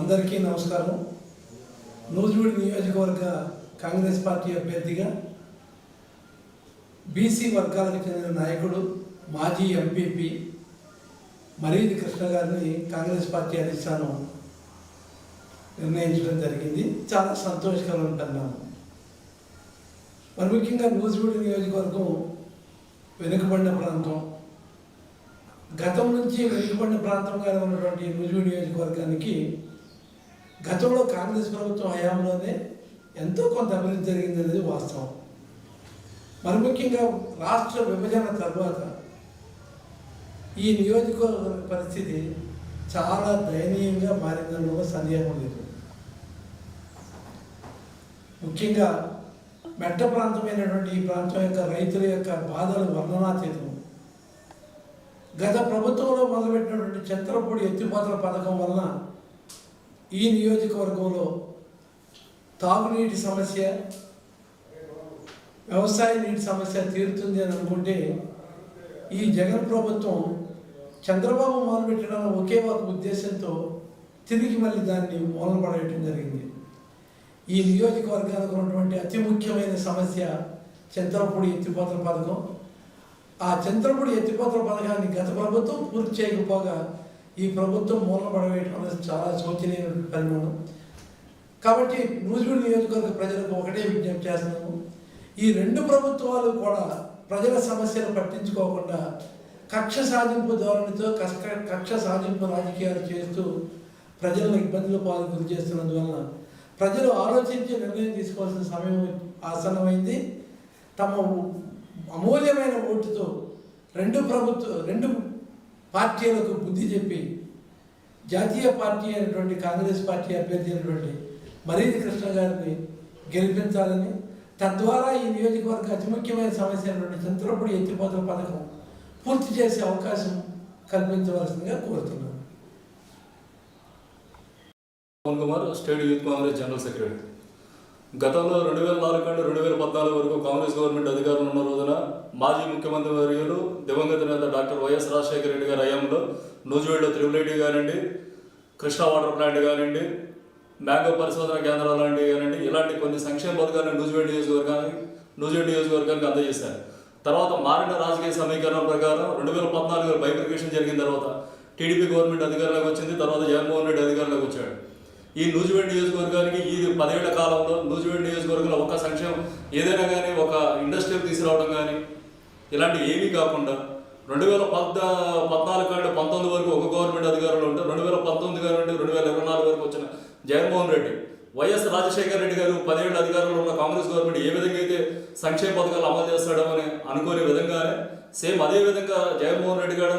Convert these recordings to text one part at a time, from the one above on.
అందరికీ నమస్కారం నూజివీడు నియోజకవర్గ కాంగ్రెస్ పార్టీ అభ్యర్థిగా బీసీ వర్గాలకు చెందిన నాయకుడు మాజీ ఎంపీపీ మరీది కృష్ణ గారిని కాంగ్రెస్ పార్టీ అధిష్టానం నిర్ణయించడం జరిగింది. చాలా సంతోషకరం ఉంటున్నాను మరి ముఖ్యంగా నూజివీడు నియోజకవర్గం వెనుకబడిన ప్రాంతం. గతం నుంచి వెనుకబడిన ప్రాంతంగా ఉన్నటువంటి నూజివీడు నియోజకవర్గానికి గతంలో కాంగ్రెస్ ప్రభుత్వం హయాంలోనే ఎంతో కొంత అభివృద్ధి జరిగింది అనేది వాస్తవం. మరి ముఖ్యంగా రాష్ట్ర విభజన తర్వాత ఈ నియోజకవర్గ పరిస్థితి చాలా దయనీయంగా మారిందనడంలో సందేహం లేదు. ముఖ్యంగా మెట్ట ప్రాంతమైనటువంటి ఈ ప్రాంతం యొక్క రైతుల యొక్క బాధలు వర్ణనాతీతం గత ప్రభుత్వంలో మొదలుపెట్టినటువంటి చంద్రపూడి ఎత్తిపోతల పథకం వలన ఈ నియోజకవర్గంలో తాగునీటి సమస్య వ్యవసాయ నీటి సమస్య తీరుతుంది అని అనుకుంటే ఈ జగన్ ప్రభుత్వం చంద్రబాబు మొదలుపెట్టడం ఒకే ఒక ఉద్దేశంతో తిరిగి మళ్ళీ దాన్ని మూలన పడేయటం జరిగింది. ఈ నియోజకవర్గానికి ఉన్నటువంటి అతి ముఖ్యమైన సమస్య చంద్రపూడి ఎత్తిపోతల పథకం. ఆ చంద్రపూడి ఎత్తిపోతల పథకాన్ని గత ప్రభుత్వం పూర్తి చేయకపోగా ఈ ప్రభుత్వం మూలన పడవేయటం అనేది చాలా శోచనీయ పరిమాణం కాబట్టి నూజివీడు నియోజకవర్గ ప్రజలకు ఒకటే విజ్ఞప్తి చేస్తున్నాము. ఈ రెండు ప్రభుత్వాలు కూడా ప్రజల సమస్యలు పట్టించుకోకుండా కక్ష సాధింపు ధోరణితో కష్ట కక్ష సాధింపు రాజకీయాలు చేస్తూ ప్రజలను ఇబ్బందులు పాలు గురి చేస్తున్నందువలన ప్రజలు ఆలోచించి నిర్ణయం తీసుకోవాల్సిన సమయం ఆసన్నమైంది. తమ అమూల్యమైన ఓటుతో రెండు ప్రభుత్వ రెండు పార్టీలకు బుద్ధి చెప్పి జాతీయ పార్టీ అయినటువంటి కాంగ్రెస్ పార్టీ అభ్యర్థి అయినటువంటి మరీది కృష్ణ గారిని గెలిపించాలని తద్వారా ఈ నియోజకవర్గ అతి ముఖ్యమైన సమస్య అయినటువంటి చంద్రపూడి ఎత్తిపోతల పథకం పూర్తి చేసే అవకాశం కల్పించవలసిందిగా కోరుతున్నాను. Kumar state youth Congress general secretary. గతంలో రెండు వేల నాలుగు నుండి రెండు వేల పద్నాలుగు వరకు కాంగ్రెస్ గవర్నమెంట్ అధికారంలో ఉన్న రోజున మాజీ ముఖ్యమంత్రి వర్యులు దివంగత నేత డాక్టర్ వైఎస్ రాజశేఖర రెడ్డి గారి హయాంలో నూజివేడ్లో త్రిబుల్ ఐటీ కానివ్వండి కృష్ణా వాటర్ ప్లాంట్ కానివ్వండి మ్యాంగో పరిశోధన కేంద్రాలు లాంటివి కానివ్వండి ఇలాంటి కొన్ని సంక్షేమ పథకాలను నూజివేడ్ నియోజకవర్గానికి నూజివేడ్ నియోజకవర్గానికి అందజేశారు. తర్వాత మారిన రాజకీయ సమీకరణ ప్రకారం రెండు వేల పద్నాలుగులో బైఫికేషన్ జరిగిన తర్వాత టీడీపీ గవర్నమెంట్ అధికారంలోకి వచ్చింది తర్వాత జగన్మోహన్ రెడ్డి అధికారంలోకి వచ్చాడు. ఈ నూజివేడ్ నియోజకవర్గానికి ఈ పదేళ్ళ కాలంలో నూజివేడ్ నియోజకవర్గంలో ఒక సంక్షేమం ఏదైనా కానీ ఒక ఇండస్ట్రియల్ తీసుకురావడం కానీ ఇలాంటి ఏమీ కాకుండా రెండు వేల పద్ద పద్నాలుగు కంటే పంతొమ్మిది వరకు ఒక గవర్నమెంట్ అధికారంలో ఉంటే రెండు వేల పంతొమ్మిది కానివ్వండి రెండు వేల ఇరవై నాలుగు వరకు వచ్చిన జగన్మోహన్ రెడ్డి వైఎస్ రాజశేఖర రెడ్డి గారు పదేళ్ళ అధికారంలో ఉన్న కాంగ్రెస్ గవర్నమెంట్ ఏ విధంగా అయితే సంక్షేమ పథకాలు అమలు చేస్తాడో అని అనుకునే విధంగానే సేమ్ అదే విధంగా జగన్మోహన్ రెడ్డి గారు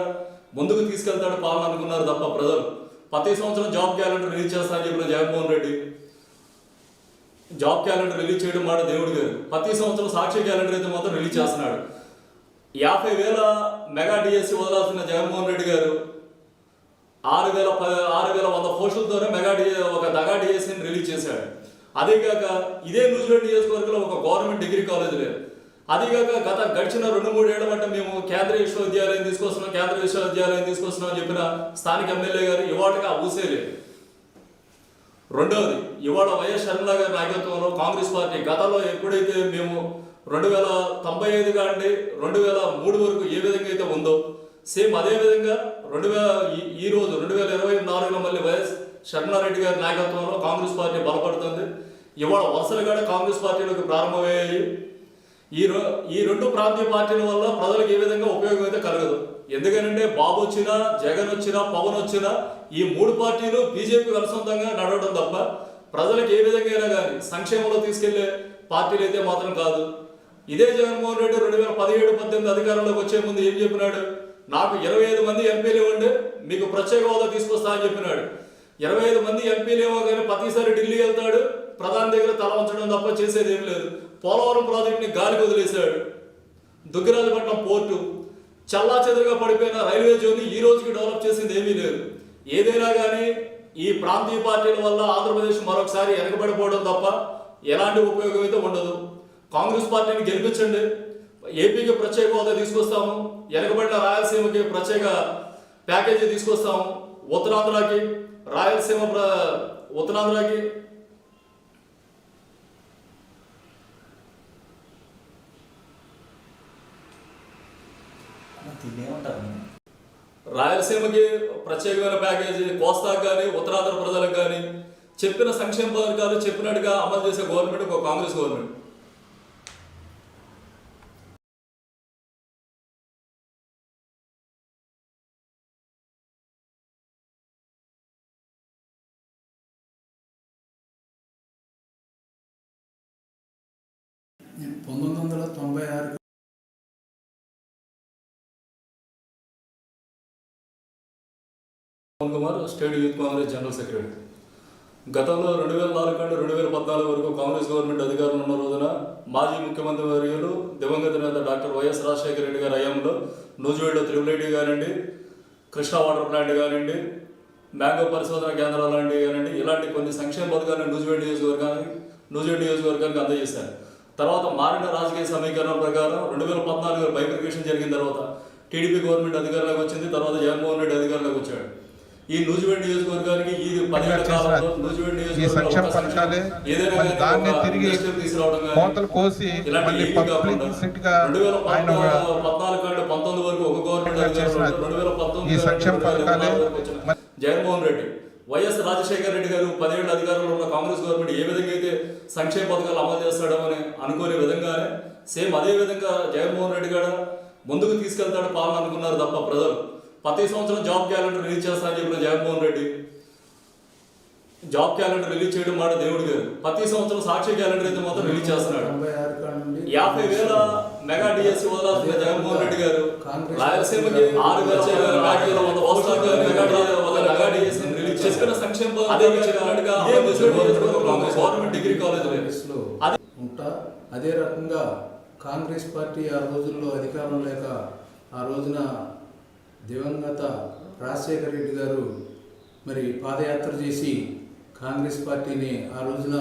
ముందుకు తీసుకెళ్తాడు పాలన అనుకున్నారు తప్ప ప్రజలు. ప్రతి సంవత్సరం జాబ్ క్యాలెండర్ రిలీజ్ చేస్తానని చెప్పిన Jaganmohan Reddy. Job calendar release చేయడం మాట దేవుడు గారు. ప్రతి సంవత్సరం సాక్షి క్యాలెండర్ అయితే మాత్రం రిలీజ్ చేస్తున్నాడు. యాభై వేల మెగా డిఎస్సి వదలాల్సిన జగన్మోహన్ రెడ్డి గారు ఆరు వేల ప ఆరు వేల వంద పోస్టులతోనే మెగా డి ఒక దగా డిఎస్సిని రిలీజ్ చేశాడు. అదేకాక ఇదే న్యూజిలాండ్ నియోజకవర్గంలో ఒక గవర్నమెంట్ డిగ్రీ కాలేజ్ లేదు అదిగాక గత గడిచిన రెండు మూడు ఏళ్ళ మేము కేంద్ర విశ్వవిద్యాలయం తీసుకొస్తున్నాం కేంద్ర విశ్వవిద్యాలయం తీసుకొస్తున్నాం అని చెప్పిన స్థానిక ఎమ్మెల్యే గారు ఇవాళకి ఆ ఊసే లేదు. రెండవది ఇవాళ వైఎస్ షర్మిల గారి నాయకత్వంలో కాంగ్రెస్ పార్టీ గతంలో ఎప్పుడైతే మేము రెండు వేల తొంభై ఐదు కాండి రెండు వేల మూడు వరకు ఏ విధంగా అయితే ఉందో సేమ్ అదే విధంగా రెండు వేల ఈ- ఈ రోజు రెండు వేల ఇరవై నాలుగులో మళ్ళీ వైఎస్ షర్మిలారెడ్డి గారి నాయకత్వంలో కాంగ్రెస్ పార్టీ బలపడుతుంది. ఇవాళ వరుసలుగా కాంగ్రెస్ పార్టీలోకి ప్రారంభమయ్యాయి. ఈ రో ఈ రెండు ప్రాంతీయ పార్టీల వల్ల ప్రజలకు ఏ విధంగా ఉపయోగం అయితే కలగదు. ఎందుకంటే బాబు వచ్చినా జగన్ వచ్చినా పవన్ వచ్చినా ఈ మూడు పార్టీలు బీజేపీ అనుసంధంగా నడవడం తప్ప ప్రజలకు ఏ విధంగా అయినా కానీ సంక్షేమంలో తీసుకెళ్ళే పార్టీలు అయితే మాత్రం కాదు. ఇదే జగన్మోహన్ రెడ్డి రెండు వేల పదిహేడు పద్దెనిమిది అధికారంలోకి వచ్చే ముందు ఏం చెప్పినాడు? నాకు ఇరవై ఐదు మంది ఎంపీలు ఇవ్వండి మీకు ప్రత్యేక హోదా తీసుకొస్తా అని చెప్పినాడు. ఇరవై ఐదు మంది ఎంపీలు ఏమో కానీ ప్రతిసారి ఢిల్లీ వెళ్తాడు ప్రధాని దగ్గర తల ఉంచడం తప్ప చేసేది ఏం లేదు. పోలవరం ప్రాజెక్టుని గాలికి వదిలేశాడు. దుగ్గిరాజపట్నం పోర్టు చల్లా చెదురుగా పడిపోయిన రైల్వే జోన్ని ఈ రోజుకి డెవలప్ చేసింది ఏమీ లేదు. ఏదైనా కానీ ఈ ప్రాంతీయ పార్టీల వల్ల ఆంధ్రప్రదేశ్ మరొకసారి వెనకబడిపోవడం తప్ప ఎలాంటి ఉపయోగం అయితే ఉండదు. కాంగ్రెస్ పార్టీని గెలిపించండి. ఏపీకి ప్రత్యేక హోదా తీసుకొస్తాము. వెనకబడిన రాయలసీమకి ప్రత్యేక ప్యాకేజీ తీసుకొస్తాము. ఉత్తరాంధ్రకి రాయలసీమ ప్ర ఉత్తరాంధ్రకి తినేమంటారు రాయలసీమకి ప్రత్యేకమైన ప్యాకేజీ కోస్తాకు కానీ ఉత్తరాంధ్ర ప్రజలకు కానీ చెప్పిన సంక్షేమ పథకాలు చెప్పినట్టుగా అమలు చేసే గవర్నమెంట్ ఒక కాంగ్రెస్ గవర్నమెంట్. పంతొమ్మిది వందల తొంభై ఆరు Pavan Kumar state youth Congress general secretary. గతంలో రెండు వేల నాలుగు నుండి రెండు వేల పద్నాలుగు వరకు కాంగ్రెస్ గవర్నమెంట్ అధికారంలో ఉన్న రోజున మాజీ ముఖ్యమంత్రి వర్యులు దివంగత నేత డాక్టర్ వైఎస్ రాజశేఖర రెడ్డి గారి హయాంలో నూజివేడ్లో త్రిబుల్ ఐటీ కానివ్వండి కృష్ణా వాటర్ ప్లాంట్ కానివ్వండి మ్యాంగో పరిశోధన కేంద్రాలు లాంటివి కానివ్వండి ఇలాంటి కొన్ని సంక్షేమ పథకాలను నూజివేడ్ నియోజకవర్గానికి నూజివేడ్ నియోజకవర్గానికి అందజేశారు. తర్వాత మారిన రాజకీయ సమీకరణం ప్రకారం రెండు వేల పద్నాలుగు బైఫికేషన్ జరిగిన తర్వాత టీడీపీ గవర్నమెంట్ అధికారంలోకి వచ్చింది తర్వాత జగన్మోహన్ రెడ్డి అధికారంలోకి వచ్చాడు. ఈ నూజివేడ్ నియోజకవర్గానికి ఈ పదిహేడు కాలంలో నూజివేడ్ ఏదైనా కానీ దాన్ని తిరిగి కోతలు కోసి మళ్ళీ గా రెండు వేల పద్నాలుగు కంటే పంతొమ్మిది వరకు ఒక గవర్నమెంట్ రెండు వేల పంతొమ్మిది సంక్షేమ పథకాలే జగన్మోహన్ రెడ్డి. వైఎస్ రాజశేఖర రెడ్డి గారు పదిహేడు అధికారంలో ఉన్న కాంగ్రెస్ గవర్నమెంట్ ఏ విధంగా అయితే సంక్షేమ పథకాలు అమలు చేస్తాడో అని అనుకునే విధంగానే సేమ్ అదే విధంగా జగన్మోహన్ రెడ్డి గారు ముందుకు తీసుకెళ్తాడు పాలన అనుకున్నారు తప్ప ప్రజలు. ప్రతి సంవత్సరం జాబ్ క్యాలెండర్ రిలీజ్ చేస్తానని చెప్పిన Jaganmohan Reddy. Job calendar release చేయడం మాట దేవుడు గారు. ప్రతి సంవత్సరం సాక్షి క్యాలెండర్ అయితే మాత్రం రిలీజ్ చేస్తున్నాడు. యాభై వేల మెగా డిఎస్సి వదలాల్సిన జగన్మోహన్ రెడ్డి గారు. రాయలసీమకి ఆరు వేల వంద మెగా డిఎస్సి రిలీజ్ సంక్షేమ అదే గవర్నమెంట్ డిగ్రీ కాలేజ్ కాంగ్రెస్లో అది ఉంటా అదే రకంగా కాంగ్రెస్ పార్టీ ఆ రోజుల్లో అధికారం లేక ఆ రోజున దివంగత రాజశేఖర రెడ్డి గారు మరి పాదయాత్ర చేసి కాంగ్రెస్ పార్టీని ఆ రోజున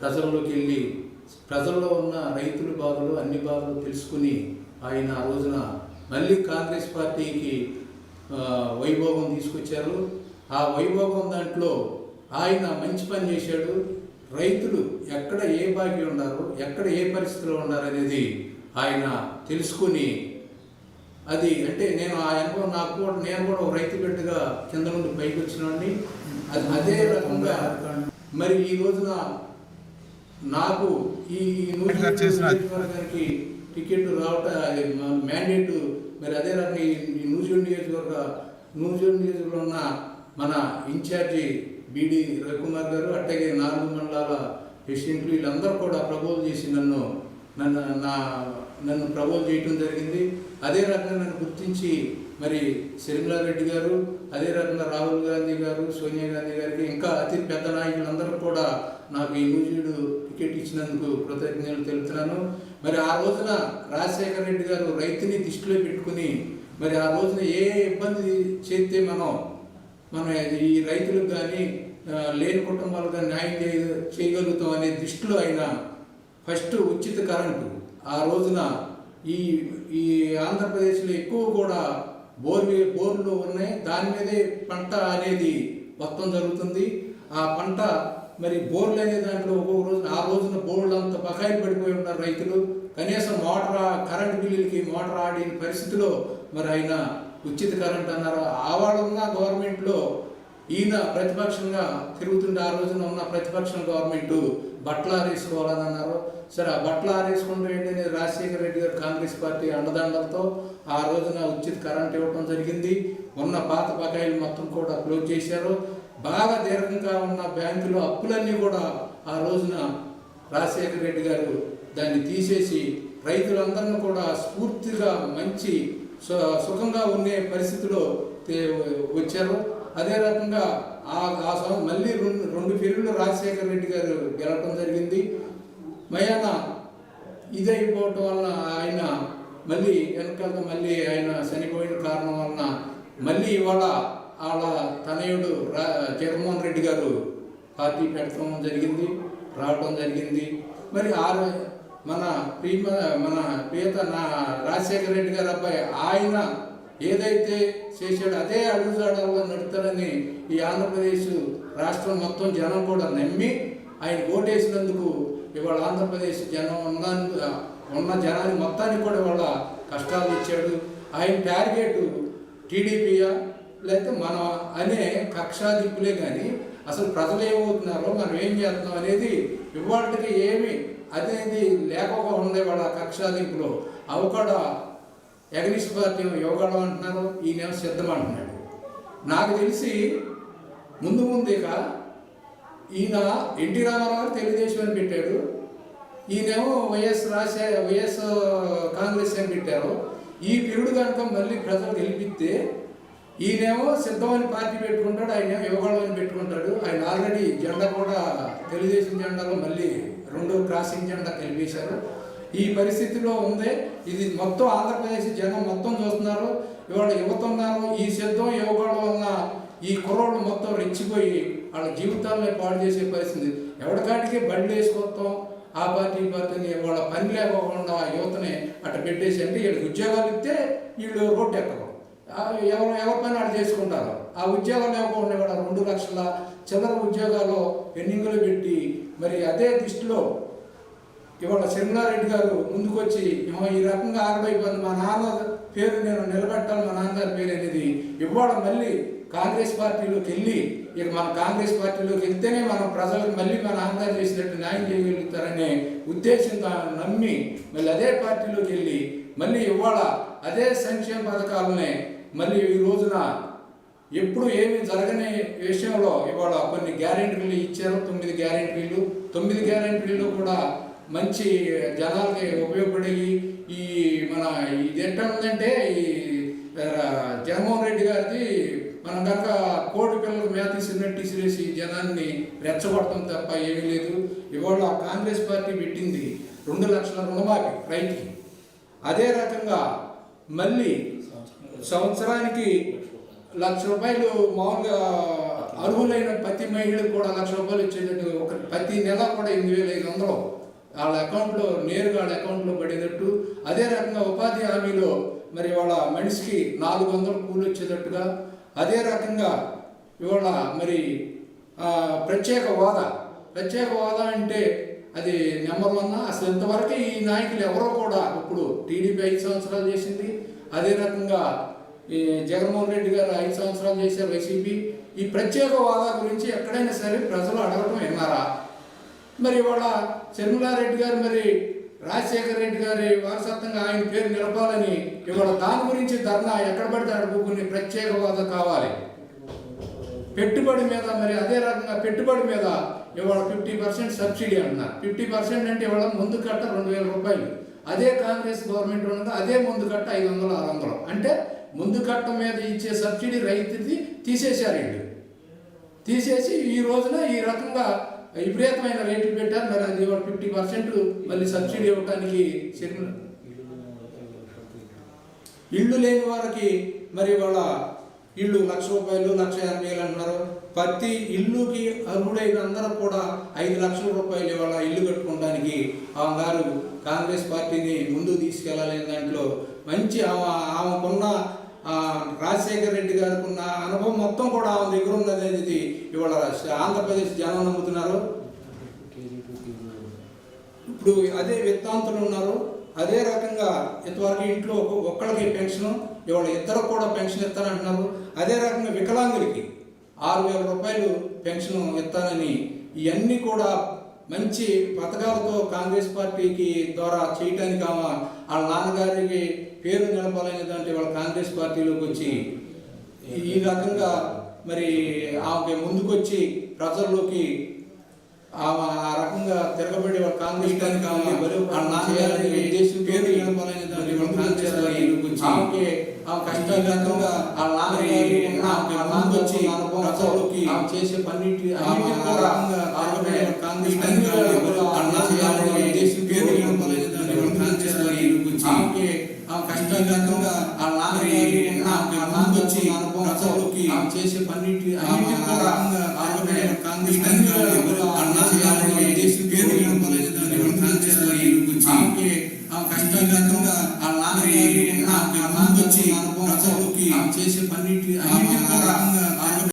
ప్రజల్లోకి వెళ్ళి ప్రజల్లో ఉన్న రైతుల బాధలు అన్ని బాధలు తెలుసుకుని ఆయన ఆ రోజున మళ్ళీ కాంగ్రెస్ పార్టీకి వైభోగం తీసుకొచ్చారు. ఆ వైభోగం దాంట్లో ఆయన మంచి పని చేశాడు. రైతులు ఎక్కడ ఏ భాగ్యం ఉన్నారు ఎక్కడ ఏ పరిస్థితిలో ఉన్నారనేది ఆయన తెలుసుకుని అది అంటే నేను ఆ అనుభవం నాకు కూడా నేను కూడా ఒక రైతు బిడ్డగా కింద నుండి పైకి వచ్చినవాడిని. అది అదే రకంగా మరి ఈ రోజున నాకు ఈ నియోజకవర్గానికి టికెట్ రావటం మ్యాండేట్ మరి అదే రకంగా ఈ ఈ నూజివీడు నియోజకవర్గ నూజివీడు నియోజకవర్గంలో ఉన్న మన ఇన్ఛార్జి బిడి రవికుమార్ గారు అట్లాగే నాలుగు మండలాల ప్రెసిడెంట్లు వీళ్ళందరూ కూడా ప్రపోజ్ చేసి నన్ను నన్ను నా నన్ను ప్రపోజ్ చేయటం జరిగింది. అదే రకంగా నన్ను గుర్తించి మరి రెడ్డి గారు అదే రకంగా రాహుల్ గాంధీ గారు సోనియా గాంధీ గారికి ఇంకా అతి పెద్ద నాయకులందరూ కూడా నాకు ఈ నూజివీడు టికెట్ ఇచ్చినందుకు కృతజ్ఞతలు తెలుపుతున్నాను. మరి ఆ రోజున రాజశేఖర రెడ్డి గారు రైతుని దృష్టిలో పెట్టుకుని మరి ఆ రోజున ఏ ఇబ్బంది చేస్తే మనం మనం ఈ రైతులకు కానీ లేని కుటుంబాలకు కానీ న్యాయం చేయ చేయగలుగుతాం అనే దృష్టిలో ఆయన ఫస్ట్ ఉచిత కరెంటు ఆ రోజున ఈ ఈ ఆంధ్రప్రదేశ్లో ఎక్కువ కూడా బోర్ బోర్లు ఉన్నాయి. దాని మీదే పంట అనేది మొత్తం జరుగుతుంది. ఆ పంట మరి బోర్లు అనే దాంట్లో ఒక్కొక్క రోజు ఆ రోజున బోర్లు అంత బకాయిలు పడిపోయి ఉన్నారు రైతులు. కనీసం మోటార్ కరెంట్ కరెంటు బిల్లులకి మోటార్ ఆడిన పరిస్థితిలో మరి ఆయన ఉచిత కరెంట్ అన్నారు. ఆవాడ ఉన్న గవర్నమెంట్లో ఈయన ప్రతిపక్షంగా తిరుగుతుండే ఆ రోజున ఉన్న ప్రతిపక్షం గవర్నమెంట్ బట్టలు ఆరేసుకోవాలని అన్నారు. సరే ఆ బట్టలు ఆరేసుకుంటూ ఏంటనే రాజశేఖర రెడ్డి గారు కాంగ్రెస్ పార్టీ అండదండలతో ఆ రోజున ఉచిత కరెంట్ ఇవ్వడం జరిగింది. ఉన్న పాత బకాయిలు మొత్తం కూడా క్లోజ్ చేశారు. బాగా దీర్ఘంగా ఉన్న బ్యాంకులో అప్పులన్నీ కూడా ఆ రోజున రాజశేఖర రెడ్డి గారు దాన్ని తీసేసి రైతులందరినీ కూడా స్ఫూర్తిగా మంచి సు- సుఖంగా ఉండే పరిస్థితిలో వచ్చారు. అదే రకంగా ఆ ఆ సం- మళ్ళీ రెండు రెండు పీరియడ్లు రాజశేఖర రెడ్డి గారు గెలవడం జరిగింది. మయాన ఇదైపోవటం వలన ఆయన మళ్ళీ వెనకాల మళ్ళీ ఆయన చనిపోయిన కారణం వలన మళ్ళీ ఇవాళ వాళ్ళ తనయుడు రా జగన్మోహన్ రెడ్డి గారు పార్టీ పెట్టడం జరిగింది రావడం జరిగింది. మరి ఆ మన ప్రియమ మన ప్రియత నా రాజశేఖర రెడ్డి గారు అబ్బాయి ఆయన ఏదైతే చేశాడో అదే అడుగుజాడల్లో నడుతాడని ఈ ఆంధ్రప్రదేశ్ రాష్ట్రం మొత్తం జనం కూడా నమ్మి ఆయన ఓటేసినందుకు ఇవాళ ఆంధ్రప్రదేశ్ జనం ఉన్న ఉన్న జనాన్ని మొత్తానికి కూడా ఇవాళ కష్టాలు ఇచ్చాడు ఆయన టార్గెట్ టీడీపీయా లేకపోతే మన అనే కక్షాదిప్పులే కానీ అసలు ప్రజలు ఏమవుతున్నారో మనం ఏం చేస్తున్నాం అనేది ఇవాళకి ఏమి అనేది లేకపోగా ఉండే వాళ్ళ కక్షాదింపులో అవి కూడా ఎగనిస్ట్ పార్టీ అంటున్నారు ఈయన సిద్ధం అంటున్నాడు. నాకు తెలిసి ముందు ముందు ఇక ఈయన ఎన్టీ రామారావు గారు తెలుగుదేశం అని పెట్టాడు. ఈయనేమో వైఎస్ రాశా వైఎస్ కాంగ్రెస్ అని పెట్టారు. ఈ పీరియడ్ కనుక మళ్ళీ ప్రజలు గెలిపిస్తే ఈయనేమో సిద్ధమని పార్టీ పెట్టుకుంటాడు ఆయన యువగళం అని పెట్టుకుంటాడు. ఆయన ఆల్రెడీ జెండా కూడా తెలుగుదేశం జెండాలో మళ్ళీ రెండో క్రాసింగ్ జెండా కలిపేశారు. ఈ పరిస్థితిలో ఉందే ఇది మొత్తం ఆంధ్రప్రదేశ్ జనం మొత్తం చూస్తున్నారు. ఇవాళ యువత ఉన్నారు. ఈ సిద్ధం యువగళం వలన ఈ కుర్రోళ్ళు మొత్తం రెచ్చిపోయి వాళ్ళ జీవితాలని పాడు చేసే పరిస్థితి. ఎవరికాటికి బండి వేసుకొస్తాం ఆ పార్టీ ఈ పార్టీని వాళ్ళ పని లేకోకుండా యువతని అట్ట పెట్టేసి అంటే వీళ్ళకి ఉద్యోగాలు ఇస్తే వీళ్ళు రోడ్డు ఎక్కరు. ఎవరు ఎవరి పని అటు చేసుకుంటారు. ఆ ఉద్యోగాలు లేకుండా కూడా రెండు లక్షల చిల్లర ఉద్యోగాలు ఎన్నింగులు పెట్టి మరి అదే దృష్టిలో ఇవాళ శర్మిలారెడ్డి గారు ముందుకొచ్చి ఈ రకంగా ఆగమైపోయింది మా నాన్న పేరు నేను నిలబెట్టాలి మా నాన్నగారి పేరు అనేది. ఇవాళ మళ్ళీ కాంగ్రెస్ పార్టీలోకి వెళ్ళి ఇక మన కాంగ్రెస్ పార్టీలోకి వెళ్తేనే మనం ప్రజలకు మళ్ళీ మన నాన్నగారు చేసినట్టు న్యాయం చేయగలుగుతారనే ఉద్దేశంతో నమ్మి మళ్ళీ అదే పార్టీలోకి వెళ్ళి మళ్ళీ ఇవాళ అదే సంక్షేమ పథకాలనే మళ్ళీ ఈ రోజున ఎప్పుడు ఏమి జరగని విషయంలో ఇవాళ కొన్ని గ్యారెంటీలు ఇచ్చారు. తొమ్మిది గ్యారెంటీలు తొమ్మిది గ్యారెంటీలు కూడా మంచి జనాలకి ఉపయోగపడేవి ఈ మన ఇది ఎట్లా ఉందంటే ఈ జగన్మోహన్ రెడ్డి గారిది మనం కనుక కోడి పిల్లలకు మేత తీసినట్టు ఇసిరేసి జనాన్ని రెచ్చగొడతాం తప్ప ఏమీ లేదు. ఇవాళ కాంగ్రెస్ పార్టీ పెట్టింది రెండు లక్షల రుణమాఫీ రైతుకి. అదే రకంగా మళ్ళీ సంవత్సరానికి లక్ష రూపాయలు మామూలుగా అర్హులైన ప్రతి మహిళకు కూడా లక్ష రూపాయలు ఇచ్చేటట్టు ఒక ప్రతి నెల కూడా ఎనిమిది వేల ఐదు వందలు. వాళ్ళ అకౌంట్లో నేరుగా వాళ్ళ అకౌంట్లో పడేటట్టు అదే రకంగా ఉపాధి హామీలో మరి వాళ్ళ మనిషికి నాలుగు వందలు కూలి వచ్చేటట్టుగా అదే రకంగా ఇవాళ మరి ప్రత్యేక హోదా ప్రత్యేక హోదా అంటే అది నెంబర్ వన్. అసలు ఇంతవరకు ఈ నాయకులు ఎవరో కూడా ఇప్పుడు టీడీపీ ఐదు సంవత్సరాలు చేసింది. అదే రకంగా ఈ జగన్మోహన్ రెడ్డి గారు ఐదు సంవత్సరాలు చేశారు వైసీపీ. ఈ ప్రత్యేక హోదా గురించి ఎక్కడైనా సరే ప్రజలు అడగటం విన్నారా? మరి ఇవాళ శర్మిలారెడ్డి గారు మరి రాజశేఖర రెడ్డి గారి వారసత్వంగా ఆయన పేరు నిలపాలని ఇవాళ దాని గురించి ధర్నా ఎక్కడ పడితే అడుగుకుని ప్రత్యేక కావాలి. పెట్టుబడి మీద మరి అదే రకంగా పెట్టుబడి మీద ఇవాళ ఫిఫ్టీ పర్సెంట్ సబ్సిడీ అంటున్నారు. ఫిఫ్టీ పర్సెంట్ అంటే ఇవాళ ముందు కట్ట రెండు వేల రూపాయలు. అదే కాంగ్రెస్ గవర్నమెంట్ ఉన్నది అదే ముందు కట్ట ఐదు వందలు ఆరు వందలు. అంటే ముందు కట్ట మీద ఇచ్చే సబ్సిడీ రైతుది తీసేశారండి. తీసేసి ఈ రోజున ఈ రకంగా విపరీతమైన రేట్లు పెట్టారు. మరి అది ఫిఫ్టీ పర్సెంట్ మళ్ళీ సబ్సిడీ ఇవ్వడానికి శర్మిల ఇళ్ళు లేని వారికి మరి వాళ్ళ ఇళ్ళు లక్ష రూపాయలు లక్ష ఎనభై వేలు అంటున్నారు. ప్రతి ఇల్లుకి అర్హుడైన అందరూ కూడా ఐదు లక్షల రూపాయలు ఇవాళ ఇల్లు కట్టుకోవడానికి ఆమె గారు కాంగ్రెస్ పార్టీని ముందుకు తీసుకెళ్ళాలనే దాంట్లో మంచి ఆమె ఆమెకున్న రాజశేఖర్ రెడ్డి గారికి ఉన్న అనుభవం మొత్తం కూడా ఆమె దగ్గర ఉంది అనేది ఇవాళ ఆంధ్రప్రదేశ్ జనం నమ్ముతున్నారు. ఇప్పుడు అదే విత్తాంతులు ఉన్నారు. అదే రకంగా ఇంతవరకు ఇంట్లో ఒక్కడికి పెన్షన్ ఇవాళ ఇద్దరు కూడా పెన్షన్ ఇస్తానంటున్నారు. అదే రకంగా వికలాంగులకి ఆరు వేల రూపాయలు పెన్షన్ ఇస్తానని ఇవన్నీ కూడా మంచి పథకాలతో కాంగ్రెస్ పార్టీకి ద్వారా చేయటానికి ఆమె వాళ్ళ నాన్నగారికి పేరు నిలపాలనే దాంట్లో వాళ్ళ కాంగ్రెస్ పార్టీలోకి వచ్చి ఈ రకంగా మరి ఆమెకి ముందుకొచ్చి ప్రజల్లోకి ఆమె ఆ రకంగా తిరగబడి వాళ్ళ కాంగ్రెస్ ఆమె వాళ్ళ నాన్నగారి ఉద్దేశం పేరు నిలపాలనే దాన్ని వాళ్ళ కాంగ్రెస్ పార్టీలోకి వచ్చి ఆమెకి ఆమె కష్టంగా వాళ్ళ నాన్నగారి ఆమెకి ముందుకొచ్చి ప్రజల్లోకి ఆమె చేసే పన్నిటి అన్నిటి కూడా చేసే ఆమె కాంగ్రెస్